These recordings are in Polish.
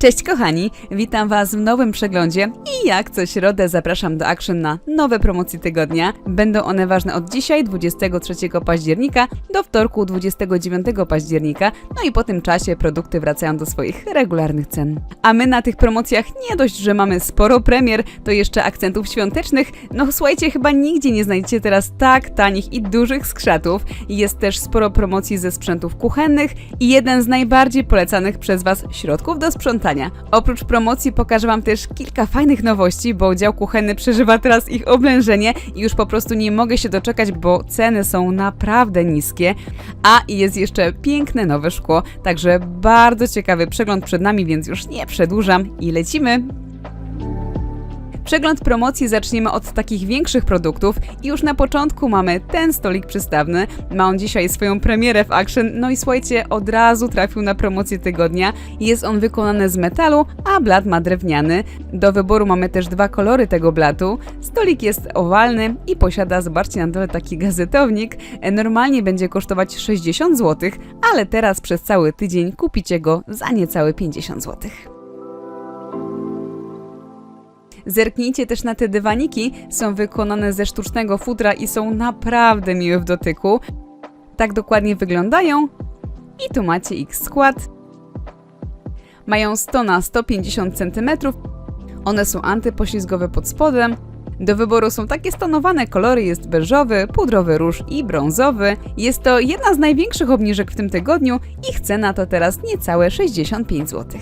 Cześć kochani, witam Was w nowym przeglądzie i jak co środę zapraszam do Action na nowe promocje tygodnia. Będą one ważne od dzisiaj, 23 października, do wtorku 29 października, no i po tym czasie produkty wracają do swoich regularnych cen. A my na tych promocjach nie dość, że mamy sporo premier, to jeszcze akcentów świątecznych. No słuchajcie, chyba nigdzie nie znajdziecie teraz tak tanich i dużych skrzatów. Jest też sporo promocji ze sprzętów kuchennych i jeden z najbardziej polecanych przez Was środków do sprzątania. Oprócz promocji pokażę Wam też kilka fajnych nowości, bo dział kuchenny przeżywa teraz ich oblężenie i już po prostu nie mogę się doczekać, bo ceny są naprawdę niskie. A jest jeszcze piękne nowe szkło, także bardzo ciekawy przegląd przed nami, więc już nie przedłużam i lecimy. Przegląd promocji zaczniemy od takich większych produktów i już na początku mamy ten stolik przystawny. Ma on dzisiaj swoją premierę w Action, no i słuchajcie, od razu trafił na promocję tygodnia. Jest on wykonany z metalu, a blat ma drewniany. Do wyboru mamy też dwa kolory tego blatu. Stolik jest owalny i posiada, zobaczcie na dole taki gazetownik. Normalnie będzie kosztować 60 zł, ale teraz przez cały tydzień kupicie go za niecałe 50 zł. Zerknijcie też na te dywaniki, są wykonane ze sztucznego futra i są naprawdę miłe w dotyku. Tak dokładnie wyglądają. I tu macie ich skład. Mają 100 na 150 cm. One są antypoślizgowe pod spodem. Do wyboru są takie stonowane kolory, jest beżowy, pudrowy róż i brązowy. Jest to jedna z największych obniżek w tym tygodniu. Ich cena to teraz niecałe 65 zł.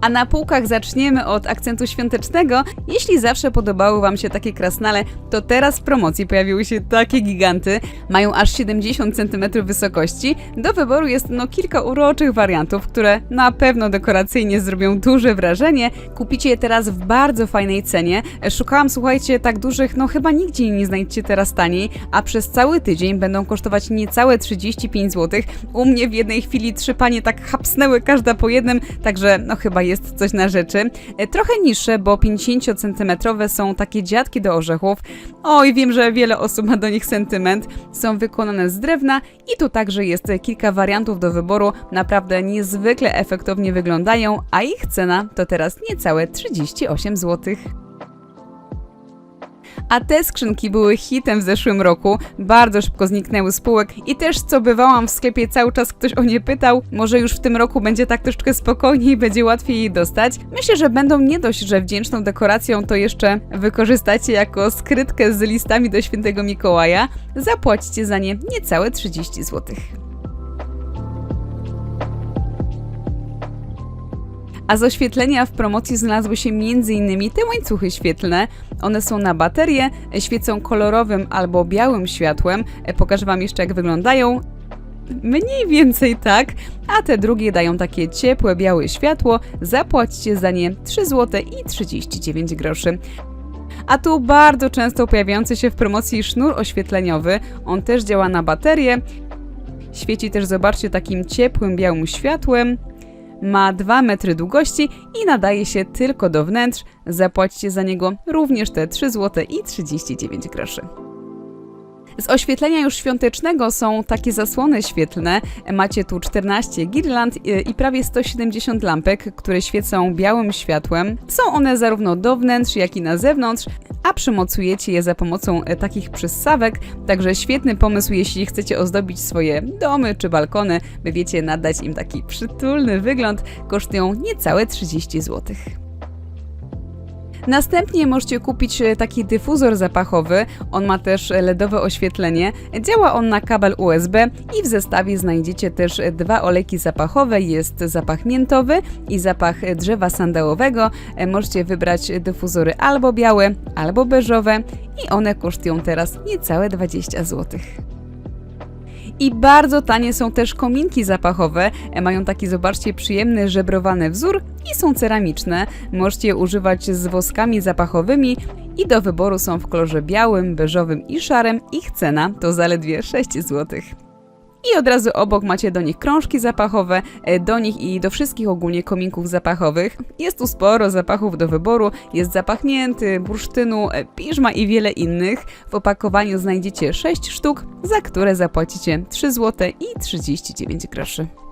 A na półkach zaczniemy od akcentu świątecznego. Jeśli zawsze podobały Wam się takie krasnale, to teraz w promocji pojawiły się takie giganty. Mają aż 70 cm wysokości. Do wyboru jest no kilka uroczych wariantów, które na pewno dekoracyjnie zrobią duże wrażenie. Kupicie je teraz w bardzo fajnej cenie. Szukałam, słuchajcie, tak dużych, no chyba nigdzie nie znajdziecie teraz taniej, a przez cały tydzień będą kosztować niecałe 35 zł. U mnie w jednej chwili trzy panie tak hapsnęły każda po jednym, także no chyba jest coś na rzeczy. E, Trochę niższe, bo 50 cm są takie dziadki do orzechów. Oj, wiem, że wiele osób ma do nich sentyment. Są wykonane z drewna i tu także jest kilka wariantów do wyboru. Naprawdę niezwykle efektownie wyglądają, a ich cena to teraz niecałe 38 zł. A te skrzynki były hitem w zeszłym roku, bardzo szybko zniknęły z półek i też co bywałam w sklepie cały czas ktoś o nie pytał, może już w tym roku będzie tak troszeczkę spokojniej, będzie łatwiej je dostać. Myślę, że będą nie dość, że wdzięczną dekoracją to jeszcze wykorzystacie jako skrytkę z listami do świętego Mikołaja. Zapłacicie za nie niecałe 30 zł. A z oświetlenia w promocji znalazły się m.in. te łańcuchy świetlne. One są na baterie, świecą kolorowym albo białym światłem. E, Pokażę Wam jeszcze, jak wyglądają. Mniej więcej tak, a te drugie dają takie ciepłe, białe światło. Zapłacicie za nie 3 zł i 39 groszy. A tu bardzo często pojawiający się w promocji sznur oświetleniowy. On też działa na baterię. Świeci też, zobaczcie, takim ciepłym, białym światłem. Ma 2 metry długości i nadaje się tylko do wnętrz. Zapłacicie za niego również te 3 zł i 39 groszy. Z oświetlenia już świątecznego są takie zasłony świetlne. Macie tu 14 girland y, i prawie 170 lampek, które świecą białym światłem. Są one zarówno do wnętrz, jak i na zewnątrz, a przymocujecie je za pomocą e, takich przyssawek. Także świetny pomysł, jeśli chcecie ozdobić swoje domy czy balkony, by wiecie, nadać im taki przytulny wygląd. Kosztują niecałe 30 zł. Następnie możecie kupić e, taki dyfuzor zapachowy. On ma też LEDowe oświetlenie. Działa on na kabel USB i w zestawie znajdziecie też dwa olejki zapachowe. Jest zapach miętowy i zapach drzewa sandałowego. E, Możecie wybrać dyfuzory albo białe, albo beżowe i one kosztują teraz niecałe 20 zł. I bardzo tanie są też kominki zapachowe. E, Mają taki, zobaczcie, przyjemny, żebrowany wzór i są ceramiczne. Możecie je używać z woskami zapachowymi i do wyboru są w kolorze białym, beżowym i szarym. Ich cena to zaledwie 6 zł. I od razu obok macie do nich krążki zapachowe, e, do nich i do wszystkich ogólnie kominków zapachowych. Jest tu sporo zapachów do wyboru, jest zapach mięty, bursztynu, e, piżma i wiele innych. W opakowaniu znajdziecie 6 sztuk, za które zapłacicie 3 zł i 39 groszy.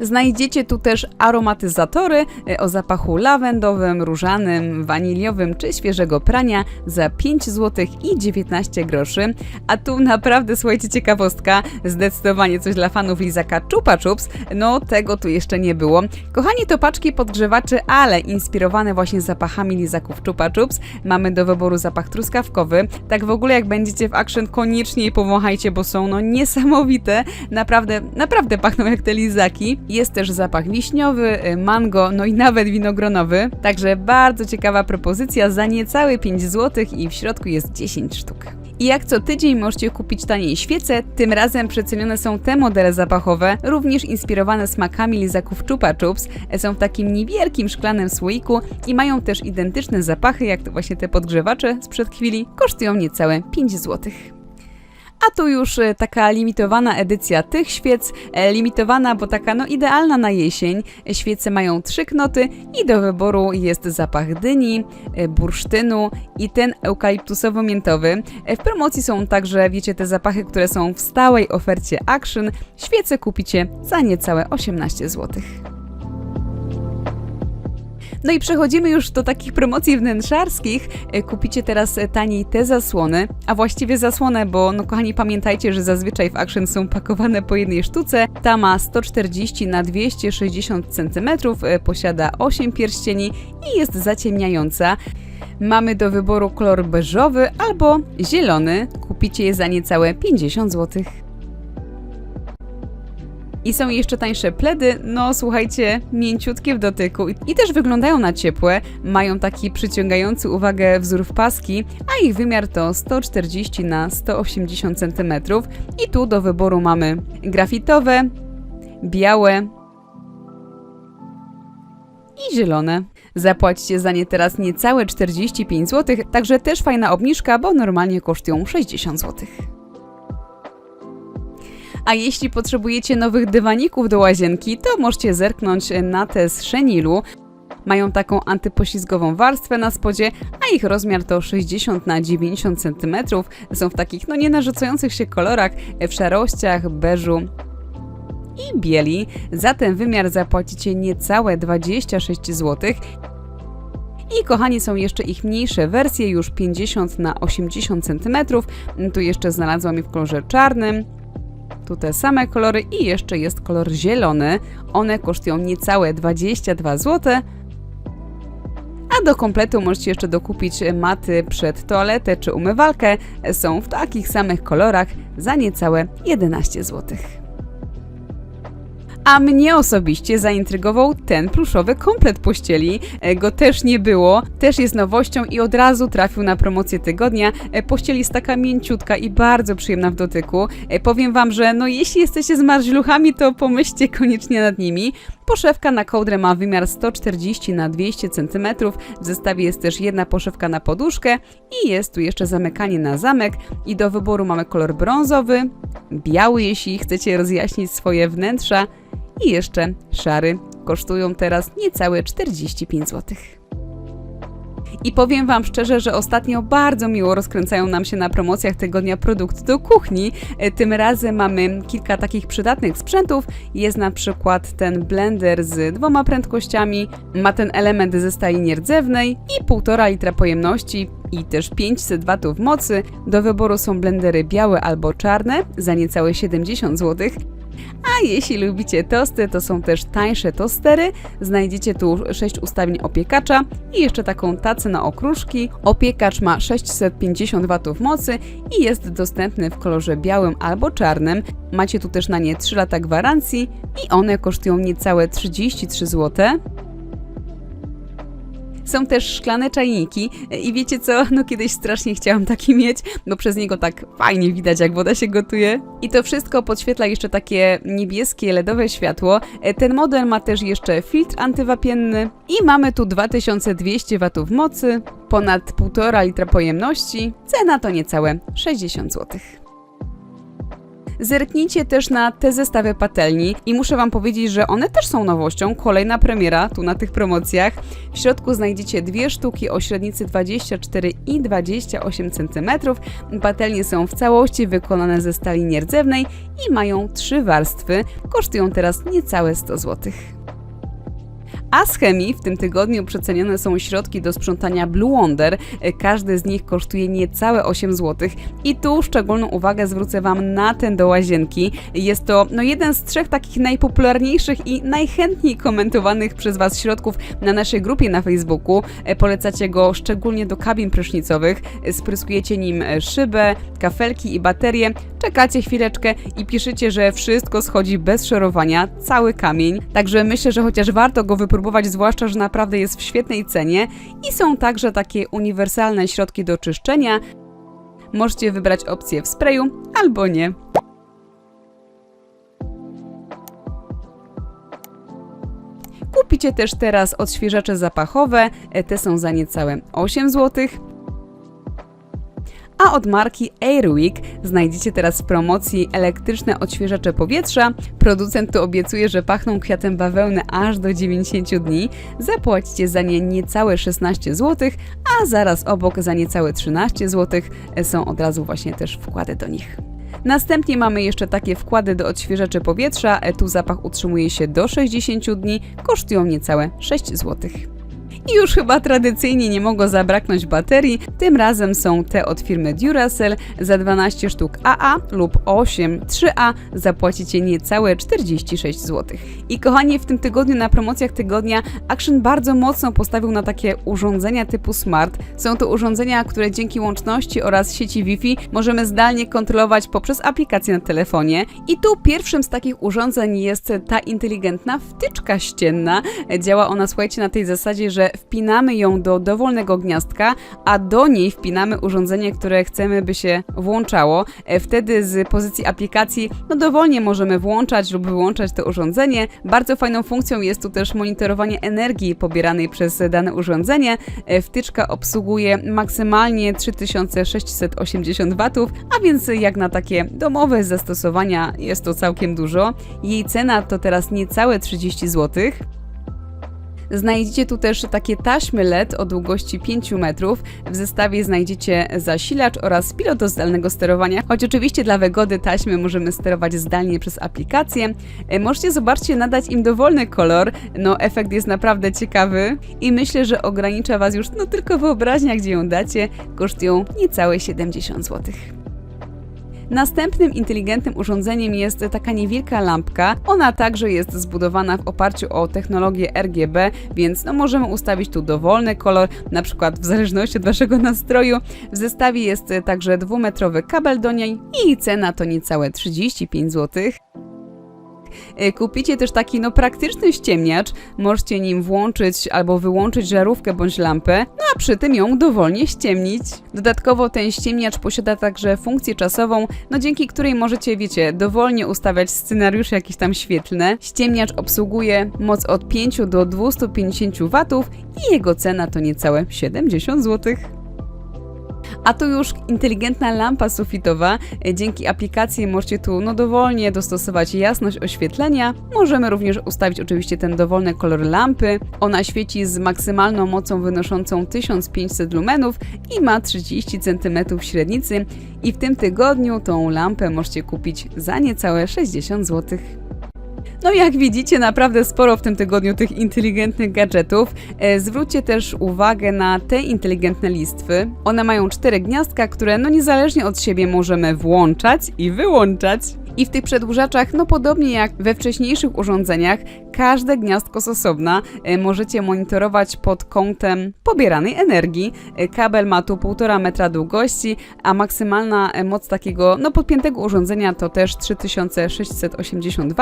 Znajdziecie tu też aromatyzatory e, o zapachu lawendowym, różanym, waniliowym czy świeżego prania za 5 zł i 19 groszy. A tu naprawdę, słuchajcie, ciekawostka, zdecydowanie coś dla fanów lizaka Chupa Chups, no tego tu jeszcze nie było. Kochani, to paczki podgrzewaczy, ale inspirowane właśnie zapachami lizaków Chupa Chups. Mamy do wyboru zapach truskawkowy. Tak w ogóle jak będziecie w Action, koniecznie je powąchajcie, bo są no niesamowite. Naprawdę, naprawdę pachną jak te lizaki. Jest też zapach wiśniowy, y, mango, no i nawet winogronowy. Także bardzo ciekawa propozycja za niecałe 5 zł i w środku jest 10 sztuk. I jak co tydzień możecie kupić taniej świece, tym razem przecenione są te modele zapachowe, również inspirowane smakami lizaków Chupa Chups. Są w takim niewielkim szklanym słoiku i mają też identyczne zapachy jak to właśnie te podgrzewacze sprzed chwili. Kosztują niecałe 5 zł. A tu już e, taka limitowana edycja tych świec, e, limitowana, bo taka no idealna na jesień. Świece mają trzy knoty i do wyboru jest zapach dyni, e, bursztynu i ten eukaliptusowo-miętowy. E, W promocji są także, wiecie, te zapachy, które są w stałej ofercie Action. Świece kupicie za niecałe 18 zł. No i przechodzimy już do takich promocji wnętrzarskich. E, Kupicie teraz e, taniej te zasłony, a właściwie zasłonę, bo no kochani pamiętajcie, że zazwyczaj w Action są pakowane po jednej sztuce. Ta ma 140 na 260 cm, e, posiada 8 pierścieni i jest zaciemniająca. Mamy do wyboru kolor beżowy albo zielony. Kupicie je za niecałe 50 zł. I są jeszcze tańsze pledy, no słuchajcie, mięciutkie w dotyku i też wyglądają na ciepłe, mają taki przyciągający uwagę wzór w paski, a ich wymiar to 140 na 180 cm. I tu do wyboru mamy grafitowe, białe i zielone. Zapłacicie za nie teraz niecałe 45 zł, także też fajna obniżka, bo normalnie kosztują 60 zł. A jeśli potrzebujecie nowych dywaników do łazienki, to możecie zerknąć na te z Szenilu. Mają taką antypoślizgową warstwę na spodzie, a ich rozmiar to 60 na 90 cm. Są w takich no nie narzucających się kolorach, w szarościach, beżu i bieli. Za ten wymiar zapłacicie niecałe 26 zł. I kochani, są jeszcze ich mniejsze wersje, już 50 na 80 cm. Tu jeszcze znalazłam je w kolorze czarnym. Tu te same kolory i jeszcze jest kolor zielony. One kosztują niecałe 22 zł. A do kompletu możecie jeszcze dokupić maty przed toaletę czy umywalkę. Są w takich samych kolorach za niecałe 11 zł. A mnie osobiście zaintrygował ten pluszowy komplet pościeli. E, Go też nie było, też jest nowością i od razu trafił na promocję tygodnia. E, Pościel jest taka mięciutka i bardzo przyjemna w dotyku. E, Powiem wam, że no jeśli jesteście zmarzluchami, to pomyślcie koniecznie nad nimi. Poszewka na kołdrę ma wymiar 140 na 200 cm. W zestawie jest też jedna poszewka na poduszkę i jest tu jeszcze zamykanie na zamek. I do wyboru mamy kolor brązowy, biały, jeśli chcecie rozjaśnić swoje wnętrza i jeszcze szary. Kosztują teraz niecałe 45 zł. I powiem Wam szczerze, że ostatnio bardzo miło rozkręcają nam się na promocjach tygodnia produkty do kuchni. E, Tym razem mamy kilka takich przydatnych sprzętów. Jest na przykład ten blender z dwoma prędkościami, ma ten element ze stali nierdzewnej i 1,5 litra pojemności i też 500 watów mocy. Do wyboru są blendery białe albo czarne za niecałe 70 zł. A jeśli lubicie tosty, to są też tańsze tostery. Znajdziecie tu 6 ustawień opiekacza i jeszcze taką tacę na okruszki. Opiekacz ma 650 watów mocy i jest dostępny w kolorze białym albo czarnym. Macie tu też na nie 3 lata gwarancji i one kosztują niecałe 33 zł. Są też szklane czajniki i wiecie co, no kiedyś strasznie chciałam taki mieć, bo przez niego tak fajnie widać jak woda się gotuje. I to wszystko podświetla jeszcze takie niebieskie LEDowe światło. E, Ten model ma też jeszcze filtr antywapienny i mamy tu 2200 watów mocy, ponad 1,5 litra pojemności, cena to niecałe 60 zł. Zerknijcie też na te zestawy patelni i muszę Wam powiedzieć, że one też są nowością. Kolejna premiera tu na tych promocjach. W środku znajdziecie dwie sztuki o średnicy 24 i 28 cm. Patelnie są w całości wykonane ze stali nierdzewnej i mają trzy warstwy. Kosztują teraz niecałe 100 zł. A z chemii w tym tygodniu przecenione są środki do sprzątania Blue Wonder. Każdy z nich kosztuje niecałe 8 zł. I tu szczególną uwagę zwrócę Wam na ten do łazienki. Jest to no, jeden z trzech takich najpopularniejszych i najchętniej komentowanych przez Was środków na naszej grupie na Facebooku. E, Polecacie go szczególnie do kabin prysznicowych. E, Spryskujecie nim e, szybę, kafelki i baterie. Czekacie chwileczkę i piszecie, że wszystko schodzi bez szorowania, cały kamień. Także myślę, że chociaż warto go wypróbować, zwłaszcza, że naprawdę jest w świetnej cenie. I są także takie uniwersalne środki do czyszczenia. Możecie wybrać opcję w sprayu albo nie. Kupicie też teraz odświeżacze zapachowe, e, te są za niecałe 8 zł. A od marki Airwick znajdziecie teraz w promocji elektryczne odświeżacze powietrza. Producent tu obiecuje, że pachną kwiatem bawełny aż do 90 dni. Zapłacicie za nie niecałe 16 zł, a zaraz obok za niecałe 13 zł są od razu właśnie też wkłady do nich. Następnie mamy jeszcze takie wkłady do odświeżaczy powietrza. E, Tu zapach utrzymuje się do 60 dni, kosztują niecałe 6 zł. I już chyba tradycyjnie nie mogło zabraknąć baterii. Tym razem są te od firmy Duracell. Za 12 sztuk AA lub 8 3A zapłacicie niecałe 46 zł. I kochani, w tym tygodniu na promocjach tygodnia Action bardzo mocno postawił na takie urządzenia typu smart. Są to urządzenia, które dzięki łączności oraz sieci Wi-Fi możemy zdalnie kontrolować poprzez aplikację na telefonie. I tu pierwszym z takich urządzeń jest ta inteligentna wtyczka ścienna. Działa ona, słuchajcie, na tej zasadzie, że wpinamy ją do dowolnego gniazdka, a do niej wpinamy urządzenie, które chcemy, by się włączało. E, Wtedy z pozycji aplikacji no dowolnie możemy włączać lub wyłączać to urządzenie. Bardzo fajną funkcją jest tu też monitorowanie energii pobieranej przez dane urządzenie. E, Wtyczka obsługuje maksymalnie 3680 W, a więc jak na takie domowe zastosowania jest to całkiem dużo. Jej cena to teraz niecałe 30 zł. Znajdziecie tu też takie taśmy LED o długości 5 metrów. W zestawie znajdziecie zasilacz oraz pilot do zdalnego sterowania, choć oczywiście dla wygody taśmy możemy sterować zdalnie przez aplikację. E, Możecie, zobaczcie, nadać im dowolny kolor. No, efekt jest naprawdę ciekawy i myślę, że ogranicza Was już no tylko wyobraźnia, gdzie ją dacie. Kosztują niecałe 70 zł. Następnym inteligentnym urządzeniem jest taka niewielka lampka. Ona także jest zbudowana w oparciu o technologię RGB, więc no możemy ustawić tu dowolny kolor, na przykład w zależności od Waszego nastroju. W zestawie jest także dwumetrowy kabel do niej i cena to niecałe 35 zł. E, Kupicie też taki no praktyczny ściemniacz, możecie nim włączyć albo wyłączyć żarówkę bądź lampę, no a przy tym ją dowolnie ściemnić. Dodatkowo ten ściemniacz posiada także funkcję czasową, no dzięki której możecie, wiecie, dowolnie ustawiać scenariusze jakieś tam świetlne. Ściemniacz obsługuje moc od 5 do 250 W i jego cena to niecałe 70 zł. A tu już inteligentna lampa sufitowa. Dzięki aplikacji możecie tu no dowolnie dostosować jasność oświetlenia. Możemy również ustawić oczywiście ten dowolny kolor lampy. Ona świeci z maksymalną mocą wynoszącą 1500 lumenów i ma 30 cm średnicy. I w tym tygodniu tą lampę możecie kupić za niecałe 60 zł. No jak widzicie, naprawdę sporo w tym tygodniu tych inteligentnych gadżetów. E, zwróćcie też uwagę na te inteligentne listwy. One mają cztery gniazdka, które no niezależnie od siebie możemy włączać i wyłączać. I w tych przedłużaczach, no podobnie jak we wcześniejszych urządzeniach, każde gniazdko z osobna e, możecie monitorować pod kątem pobieranej energii. E, Kabel ma tu 1,5 metra długości, a maksymalna e, moc takiego no podpiętego urządzenia to też 3680 W.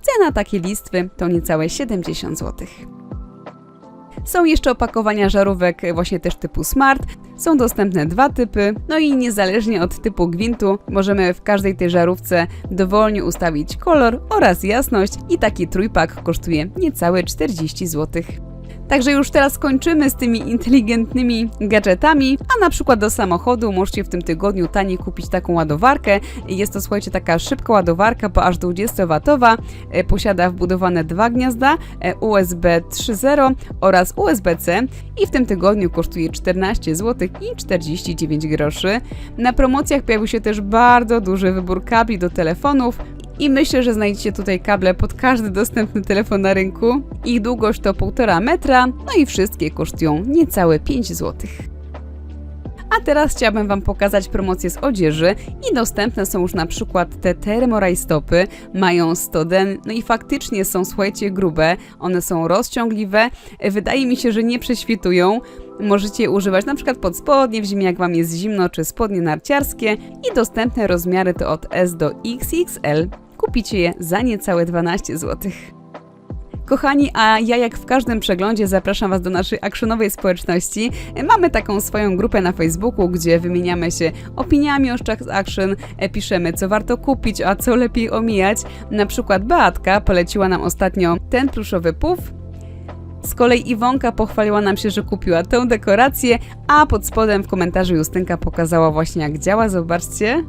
Cena takiej listwy to niecałe 70 zł. Są jeszcze opakowania żarówek właśnie też typu Smart. Są dostępne dwa typy, no i niezależnie od typu gwintu możemy w każdej tej żarówce dowolnie ustawić kolor oraz jasność i taki trójpak kosztuje niecałe 40 zł. Także już teraz kończymy z tymi inteligentnymi gadżetami, a na przykład do samochodu możecie w tym tygodniu taniej kupić taką ładowarkę. Jest to, słuchajcie, taka szybka ładowarka, bo aż 20W, e, posiada wbudowane dwa gniazda e, USB 3.0 oraz USB-C i w tym tygodniu kosztuje 14 zł i 49 groszy. Na promocjach pojawił się też bardzo duży wybór kabli do telefonów, i myślę, że znajdziecie tutaj kable pod każdy dostępny telefon na rynku. Ich długość to 1,5 metra, no i wszystkie kosztują niecałe 5 zł. A teraz chciałabym Wam pokazać promocje z odzieży i dostępne są już na przykład te termorajstopy, mają 100 den, no i faktycznie są, słuchajcie, grube, one są rozciągliwe, wydaje mi się, że nie prześwitują, Możecie je używać na przykład pod spodnie w zimie, jak Wam jest zimno, czy spodnie narciarskie i dostępne rozmiary to od S do XXL. Kupicie je za niecałe 12 zł. Kochani, a ja jak w każdym przeglądzie zapraszam Was do naszej actionowej społeczności. Mamy taką swoją grupę na Facebooku, gdzie wymieniamy się opiniami o szczach z Action, e, piszemy co warto kupić, a co lepiej omijać. Na przykład Beatka poleciła nam ostatnio ten pluszowy puf, z kolei Iwonka pochwaliła nam się, że kupiła tę dekorację, a pod spodem w komentarzu Justynka pokazała właśnie jak działa, zobaczcie.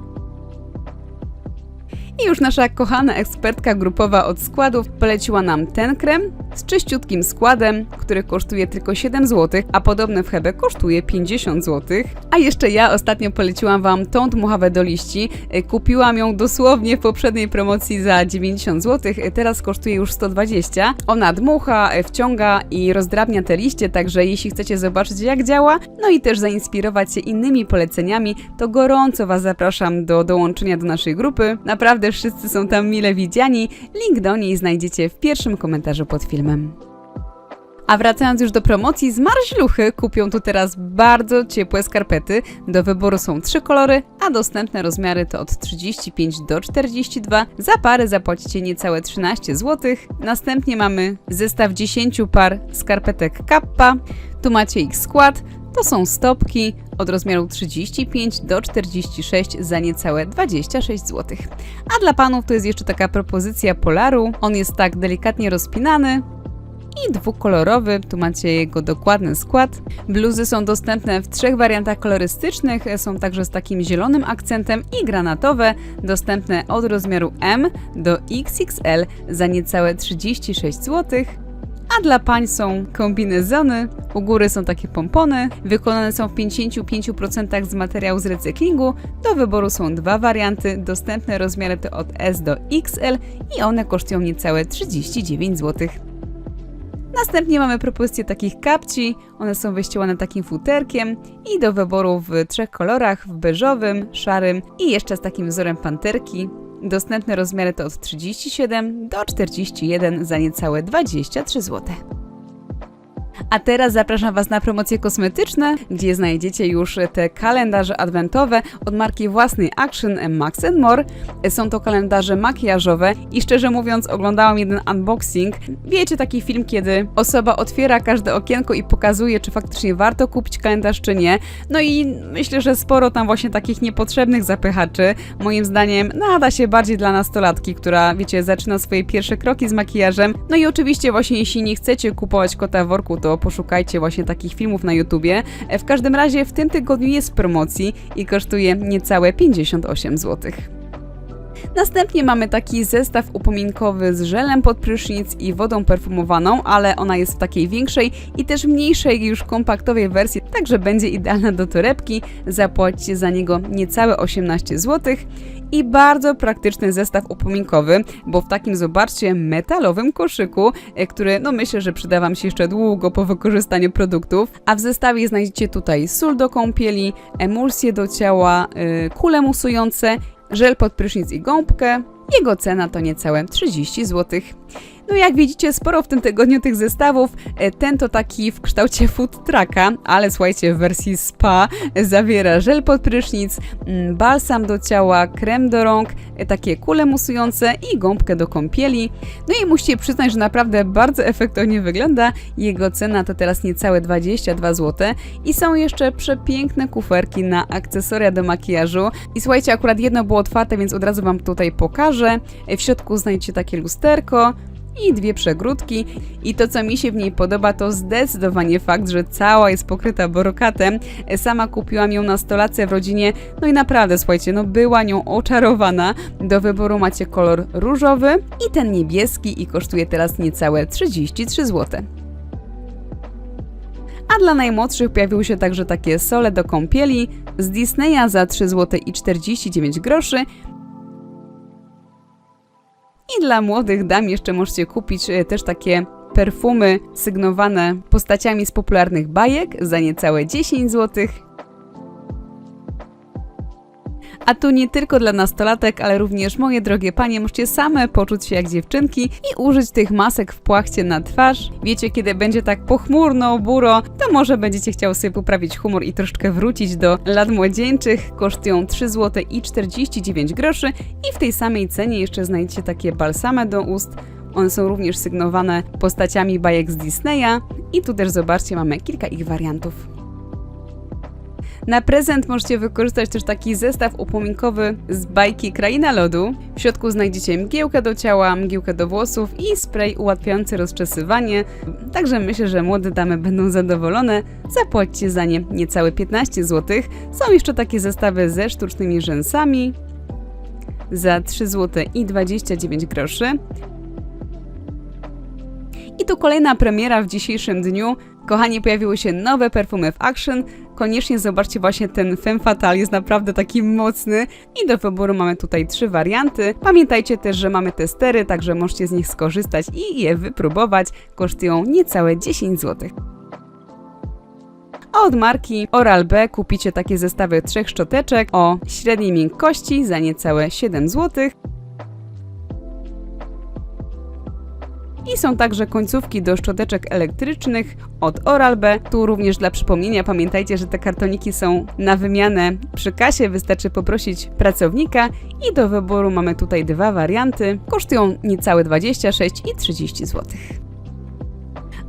I już nasza kochana ekspertka grupowa od składów poleciła nam ten krem z czyściutkim składem, który kosztuje tylko 7 zł, a podobny w Hebe kosztuje 50 zł. A jeszcze ja ostatnio poleciłam Wam tą dmuchawę do liści. E, Kupiłam ją dosłownie w poprzedniej promocji za 90 zł, e, teraz kosztuje już 120. Ona dmucha, e, wciąga i rozdrabnia te liście, także jeśli chcecie zobaczyć jak działa, no i też zainspirować się innymi poleceniami, to gorąco Was zapraszam do dołączenia do naszej grupy. Naprawdę wszyscy są tam mile widziani. Link do niej znajdziecie w pierwszym komentarzu pod filmem. A wracając już do promocji, z Marzluchy kupią tu teraz bardzo ciepłe skarpety. Do wyboru są trzy kolory, a dostępne rozmiary to od 35 do 42. Za parę zapłacicie niecałe 13 zł. Następnie mamy zestaw 10 par skarpetek Kappa. Tu macie ich skład. To są stopki od rozmiaru 35 do 46 za niecałe 26 zł. A dla panów to jest jeszcze taka propozycja Polaru. On jest tak delikatnie rozpinany, i dwukolorowy, tu macie jego dokładny skład. Bluzy są dostępne w trzech wariantach kolorystycznych, są także z takim zielonym akcentem i granatowe, dostępne od rozmiaru M do XXL za niecałe 36 zł. A dla pań są kombinezony, u góry są takie pompony, wykonane są w 55% z materiału z recyklingu. Do wyboru są dwa warianty, dostępne rozmiary to od S do XL i one kosztują niecałe 39 zł. Następnie mamy propozycję takich kapci. One są wyścielone takim futerkiem i do wyboru w trzech kolorach, w beżowym, szarym i jeszcze z takim wzorem panterki. Dostępne rozmiary to od 37 do 41 za niecałe 23 zł. A teraz zapraszam Was na promocje kosmetyczne, gdzie znajdziecie już te kalendarze adwentowe od marki własnej Action Max More. Są to kalendarze makijażowe i szczerze mówiąc oglądałam jeden unboxing. Wiecie taki film, kiedy osoba otwiera każde okienko i pokazuje, czy faktycznie warto kupić kalendarz, czy nie. No i myślę, że sporo tam właśnie takich niepotrzebnych zapychaczy. Moim zdaniem nada się bardziej dla nastolatki, która, wiecie, zaczyna swoje pierwsze kroki z makijażem. No i oczywiście właśnie jeśli nie chcecie kupować kota worku, to poszukajcie właśnie takich filmów na YouTubie. W każdym razie w tym tygodniu jest promocji i kosztuje niecałe 58 zł. Następnie mamy taki zestaw upominkowy z żelem pod prysznic i wodą perfumowaną, ale ona jest w takiej większej i też mniejszej, już kompaktowej wersji, także będzie idealna do torebki. Zapłacicie za niego niecałe 18 zł i bardzo praktyczny zestaw upominkowy, bo w takim, zobaczcie, metalowym koszyku, e, który no myślę, że przyda Wam się jeszcze długo po wykorzystaniu produktów, a w zestawie znajdziecie tutaj sól do kąpieli, emulsje do ciała, yy, kule musujące żel pod prysznic i gąbkę. Jego cena to niecałe 30 zł. No jak widzicie, sporo w tym tygodniu tych zestawów. E, Ten to taki w kształcie food trucka, ale słuchajcie, w wersji spa zawiera żel pod prysznic, mm, balsam do ciała, krem do rąk, e, takie kule musujące i gąbkę do kąpieli. No i musicie przyznać, że naprawdę bardzo efektownie wygląda. Jego cena to teraz niecałe 22 zł. I są jeszcze przepiękne kuferki na akcesoria do makijażu. I słuchajcie, akurat jedno było otwarte, więc od razu Wam tutaj pokażę. E, W środku znajdziecie takie lusterko, i dwie przegródki. I to, co mi się w niej podoba, to zdecydowanie fakt, że cała jest pokryta brokatem. E, Sama kupiłam ją na stolacę w rodzinie, no i naprawdę, słuchajcie, no była nią oczarowana. Do wyboru macie kolor różowy i ten niebieski i kosztuje teraz niecałe 33 zł. A dla najmłodszych pojawiły się także takie sole do kąpieli z Disneya za 3 zł i 49 groszy. I dla młodych dam jeszcze możecie kupić e, też takie perfumy sygnowane postaciami z popularnych bajek za niecałe 10 zł. A tu nie tylko dla nastolatek, ale również moje drogie panie, możecie same poczuć się jak dziewczynki i użyć tych masek w płachcie na twarz. Wiecie, kiedy będzie tak pochmurno, buro, to może będziecie chciały sobie poprawić humor i troszkę wrócić do lat młodzieńczych. Kosztują 3 zł i 49 groszy i w tej samej cenie jeszcze znajdziecie takie balsamy do ust. One są również sygnowane postaciami bajek z Disneya i tu też zobaczcie, mamy kilka ich wariantów. Na prezent możecie wykorzystać też taki zestaw upominkowy z bajki Kraina Lodu. W środku znajdziecie mgiełkę do ciała, mgiełkę do włosów i spray ułatwiający rozczesywanie. Także myślę, że młode damy będą zadowolone. Zapłaćcie za nie niecałe 15 zł. Są jeszcze takie zestawy ze sztucznymi rzęsami za 3 zł i 29 groszy. I tu kolejna premiera w dzisiejszym dniu. Kochani, pojawiły się nowe perfumy w Action. Koniecznie zobaczcie właśnie ten Femme Fatale, jest naprawdę taki mocny. I do wyboru mamy tutaj trzy warianty. Pamiętajcie też, że mamy testery, także możecie z nich skorzystać i je wypróbować. Kosztują niecałe 10 zł. A od marki Oral-B kupicie takie zestawy trzech szczoteczek o średniej miękkości za niecałe 7 zł. I są także końcówki do szczoteczek elektrycznych od Oral-B. Tu również dla przypomnienia pamiętajcie, że te kartoniki są na wymianę przy kasie. Wystarczy poprosić pracownika i do wyboru mamy tutaj dwa warianty. Kosztują niecałe 26 i 30 zł.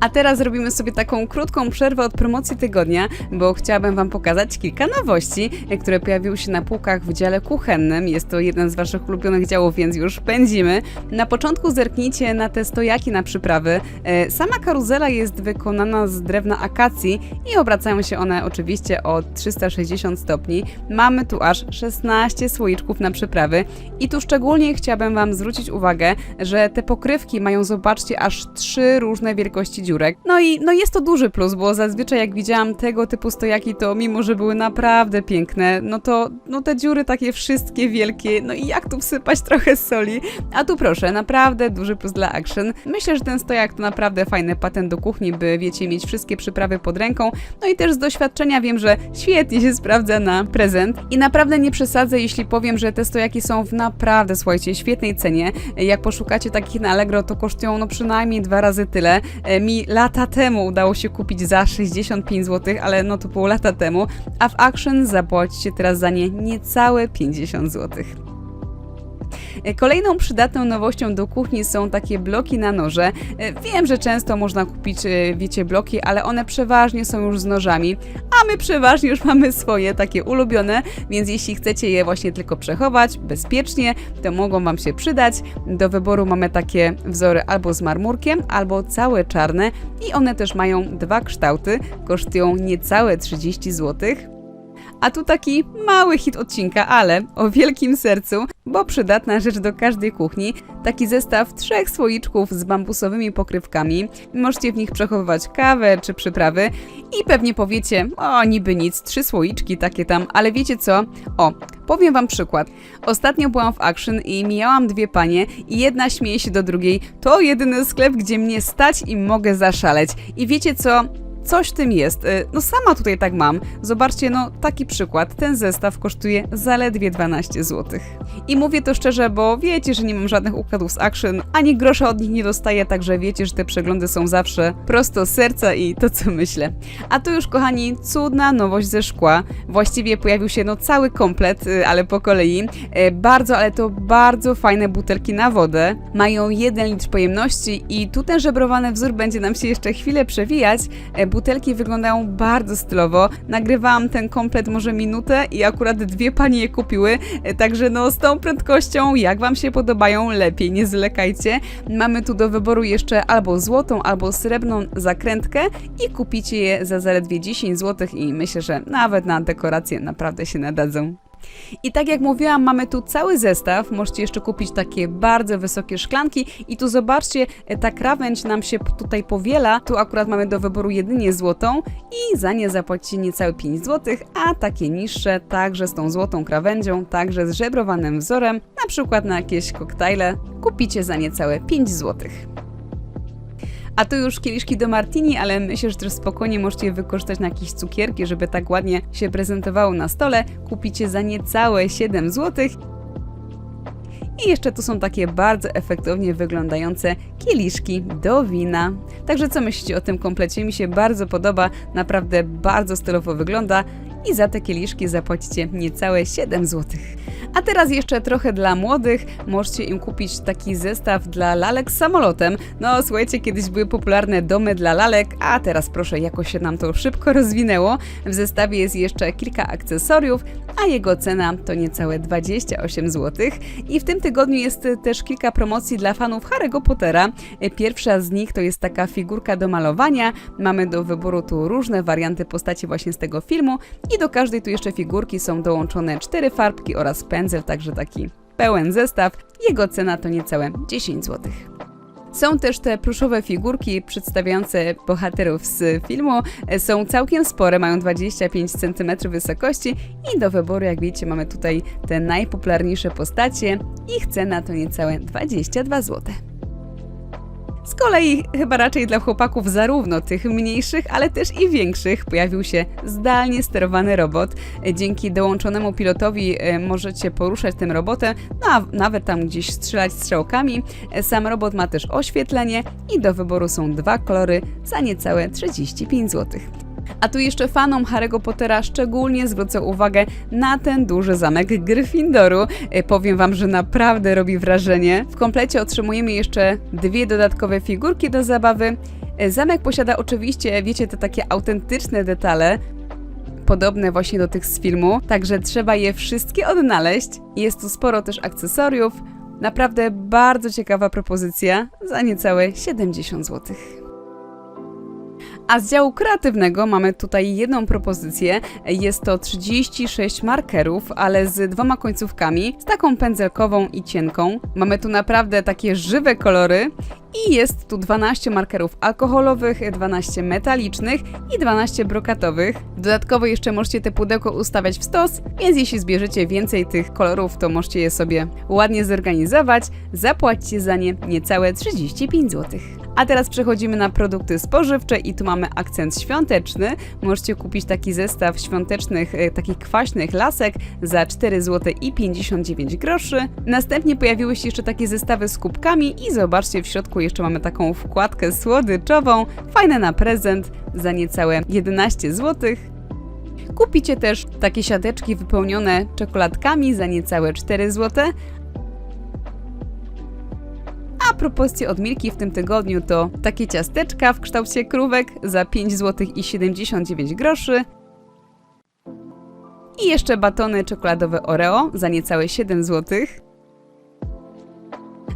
A teraz zrobimy sobie taką krótką przerwę od promocji tygodnia, bo chciałabym Wam pokazać kilka nowości, które pojawiły się na półkach w dziale kuchennym. Jest to jeden z Waszych ulubionych działów, więc już pędzimy. Na początku zerknijcie na te stojaki na przyprawy. E, Sama karuzela jest wykonana z drewna akacji i obracają się one oczywiście o 360 stopni. Mamy tu aż 16 słoiczków na przyprawy i tu szczególnie chciałabym Wam zwrócić uwagę, że te pokrywki mają, zobaczcie, aż trzy różne wielkości dziurek. No i no jest to duży plus, bo zazwyczaj jak widziałam tego typu stojaki, to mimo, że były naprawdę piękne, no to no te dziury takie wszystkie wielkie, no i jak tu wsypać trochę soli? A tu proszę, naprawdę duży plus dla Action. Myślę, że ten stojak to naprawdę fajny patent do kuchni, by wiecie, mieć wszystkie przyprawy pod ręką. No i też z doświadczenia wiem, że świetnie się sprawdza na prezent. I naprawdę nie przesadzę, jeśli powiem, że te stojaki są w naprawdę, słuchajcie, świetnej cenie. Jak poszukacie takich na Allegro, to kosztują no przynajmniej dwa razy tyle. E, Lata temu udało się kupić za 65 zł, ale no to było lata temu, a w Action zapłacicie teraz za nie niecałe 50 zł. E, Kolejną przydatną nowością do kuchni są takie bloki na noże. E, Wiem, że często można kupić, e, wiecie, bloki, ale one przeważnie są już z nożami, a my przeważnie już mamy swoje takie ulubione, więc jeśli chcecie je właśnie tylko przechować bezpiecznie, to mogą Wam się przydać. Do wyboru mamy takie wzory albo z marmurkiem, albo całe czarne i one też mają dwa kształty, kosztują niecałe 30 zł. A tu taki mały hit odcinka, ale o wielkim sercu, bo przydatna rzecz do każdej kuchni. Taki zestaw trzech słoiczków z bambusowymi pokrywkami. Możecie w nich przechowywać kawę czy przyprawy i pewnie powiecie, o niby nic, trzy słoiczki takie tam, ale wiecie co? O, powiem wam przykład. Ostatnio byłam w Action i mijałam dwie panie i jedna śmieje się do drugiej. To jedyny sklep, gdzie mnie stać i mogę zaszaleć. I wiecie co? Coś w tym jest. Y, No sama tutaj tak mam. Zobaczcie, no taki przykład. Ten zestaw kosztuje zaledwie 12 zł. I mówię to szczerze, bo wiecie, że nie mam żadnych układów z Action, ani grosza od nich nie dostaję, także wiecie, że te przeglądy są zawsze prosto z serca i to co myślę. A tu już, kochani, cudna nowość ze szkła. Właściwie pojawił się no cały komplet, y, ale po kolei. E, Bardzo, ale to bardzo fajne butelki na wodę. Mają 1 litr pojemności i tu ten żebrowany wzór będzie nam się jeszcze chwilę przewijać, Butelki wyglądają bardzo stylowo. Nagrywałam ten komplet może minutę i akurat dwie panie je kupiły, e, także no z tą prędkością, jak Wam się podobają, lepiej nie zwlekajcie. Mamy tu do wyboru jeszcze albo złotą, albo srebrną zakrętkę i kupicie je za zaledwie 10 zł i myślę, że nawet na dekoracje naprawdę się nadadzą. I tak jak mówiłam, mamy tu cały zestaw. Możecie jeszcze kupić takie bardzo wysokie szklanki. I tu zobaczcie, e, ta krawędź nam się tutaj powiela. Tu akurat mamy do wyboru jedynie złotą i za nie zapłacicie niecałe 5 zł, a takie niższe także z tą złotą krawędzią, także z żebrowanym wzorem, na przykład na jakieś koktajle, kupicie za niecałe 5 złotych. A tu już kieliszki do martini, ale myślę, że też spokojnie możecie je wykorzystać na jakieś cukierki, żeby tak ładnie się prezentowało na stole. Kupicie za niecałe 7 zł. I jeszcze tu są takie bardzo efektownie wyglądające kieliszki do wina. Także co myślicie o tym komplecie? Mi się bardzo podoba, naprawdę bardzo stylowo wygląda i za te kieliszki zapłacicie niecałe 7 zł. A teraz jeszcze trochę dla młodych. Możecie im kupić taki zestaw dla lalek z samolotem. No słuchajcie, kiedyś były popularne domy dla lalek, a teraz proszę, jakoś się nam to szybko rozwinęło. W zestawie jest jeszcze kilka akcesoriów, a jego cena to niecałe 28 zł. I w tym tygodniu jest też kilka promocji dla fanów Harry'ego Pottera. Pierwsza z nich to jest taka figurka do malowania. Mamy do wyboru tu różne warianty postaci właśnie z tego filmu i do każdej tu jeszcze figurki są dołączone cztery farbki oraz pędzel, także taki pełen zestaw. Jego cena to niecałe 10 zł. Są też te pluszowe figurki przedstawiające bohaterów z filmu. E, Są całkiem spore, mają 25 cm wysokości i do wyboru, jak widzicie, mamy tutaj te najpopularniejsze postacie. Ich cena to niecałe 22 zł. Z kolei chyba raczej dla chłopaków zarówno tych mniejszych, ale też i większych pojawił się zdalnie sterowany robot. Dzięki dołączonemu pilotowi e, możecie poruszać tym robotem, no a nawet tam gdzieś strzelać strzałkami. E, Sam robot ma też oświetlenie i do wyboru są dwa kolory za niecałe 35 zł. A tu jeszcze fanom Harry'ego Pottera szczególnie zwrócę uwagę na ten duży zamek Gryffindoru. E, Powiem wam, że naprawdę robi wrażenie. W komplecie otrzymujemy jeszcze dwie dodatkowe figurki do zabawy. E, Zamek posiada oczywiście, wiecie, te takie autentyczne detale, podobne właśnie do tych z filmu, także trzeba je wszystkie odnaleźć. Jest tu sporo też akcesoriów. Naprawdę bardzo ciekawa propozycja za niecałe 70 zł. A z działu kreatywnego mamy tutaj jedną propozycję. Jest to 36 markerów, ale z dwoma końcówkami, z taką pędzelkową i cienką. Mamy tu naprawdę takie żywe kolory i jest tu 12 markerów alkoholowych, 12 metalicznych i 12 brokatowych. Dodatkowo jeszcze możecie te pudełko ustawiać w stos, więc jeśli zbierzecie więcej tych kolorów, to możecie je sobie ładnie zorganizować. Zapłacicie za nie niecałe 35 zł. A teraz przechodzimy na produkty spożywcze i tu mamy akcent świąteczny. Możecie kupić taki zestaw świątecznych, e, takich kwaśnych lasek za 4 zł i 59 groszy. Następnie pojawiły się jeszcze takie zestawy z kubkami i zobaczcie, w środku jeszcze mamy taką wkładkę słodyczową, fajne na prezent za niecałe 11 zł. Kupicie też takie siateczki wypełnione czekoladkami za niecałe 4 zł, a propozycje od Milki w tym tygodniu to takie ciasteczka w kształcie krówek za 5 zł i 79 groszy. I jeszcze batony czekoladowe Oreo za niecałe 7 zł.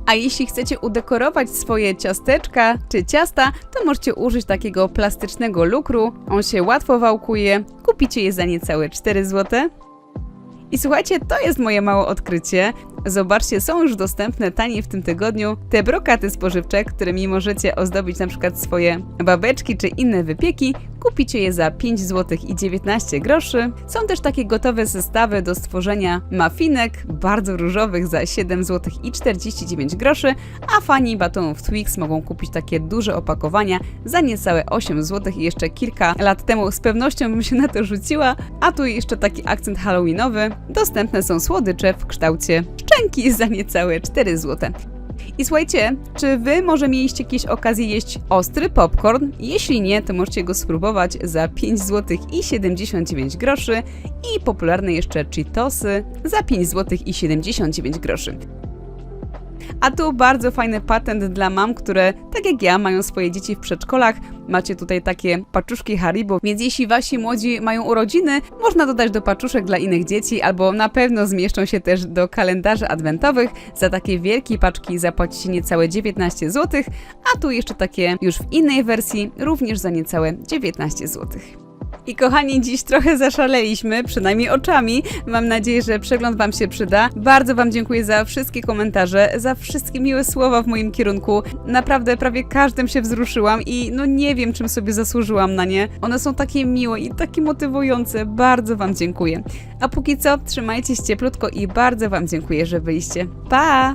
A jeśli chcecie udekorować swoje ciasteczka czy ciasta, to możecie użyć takiego plastycznego lukru. On się łatwo wałkuje. Kupicie je za niecałe 4 zł. I słuchajcie, to jest moje małe odkrycie. Zobaczcie, są już dostępne taniej w tym tygodniu te brokaty spożywcze, którymi możecie ozdobić na przykład swoje babeczki czy inne wypieki. Kupicie je za 5 zł i 19 groszy. Są też takie gotowe zestawy do stworzenia mafinek, bardzo różowych za 7 zł i 49 groszy, a fani batonów Twix mogą kupić takie duże opakowania za niecałe 8 zł i jeszcze kilka lat temu z pewnością bym się na to rzuciła. A tu jeszcze taki akcent halloweenowy. Dostępne są słodycze w kształcie szczęki za niecałe 4 zł. I słuchajcie, czy wy może mieliście jakieś okazje jeść ostry popcorn? Jeśli nie, to możecie go spróbować za 5 zł i 79 groszy i popularne jeszcze Cheetosy za 5 zł i 79 groszy. A tu bardzo fajny patent dla mam, które, tak jak ja, mają swoje dzieci w przedszkolach. Macie tutaj takie paczuszki Haribo, więc jeśli wasi młodzi mają urodziny, można dodać do paczuszek dla innych dzieci, albo na pewno zmieszczą się też do kalendarzy adwentowych. Za takie wielkie paczki zapłacicie niecałe 19 zł, a tu jeszcze takie już w innej wersji, również za niecałe 19 zł. I kochani, dziś trochę zaszaleliśmy, przynajmniej oczami. Mam nadzieję, że przegląd Wam się przyda. Bardzo Wam dziękuję za wszystkie komentarze, za wszystkie miłe słowa w moim kierunku. Naprawdę prawie każdym się wzruszyłam i no nie wiem, czym sobie zasłużyłam na nie. One są takie miłe i takie motywujące. Bardzo Wam dziękuję. A póki co, trzymajcie się cieplutko i bardzo Wam dziękuję, że byliście. Pa!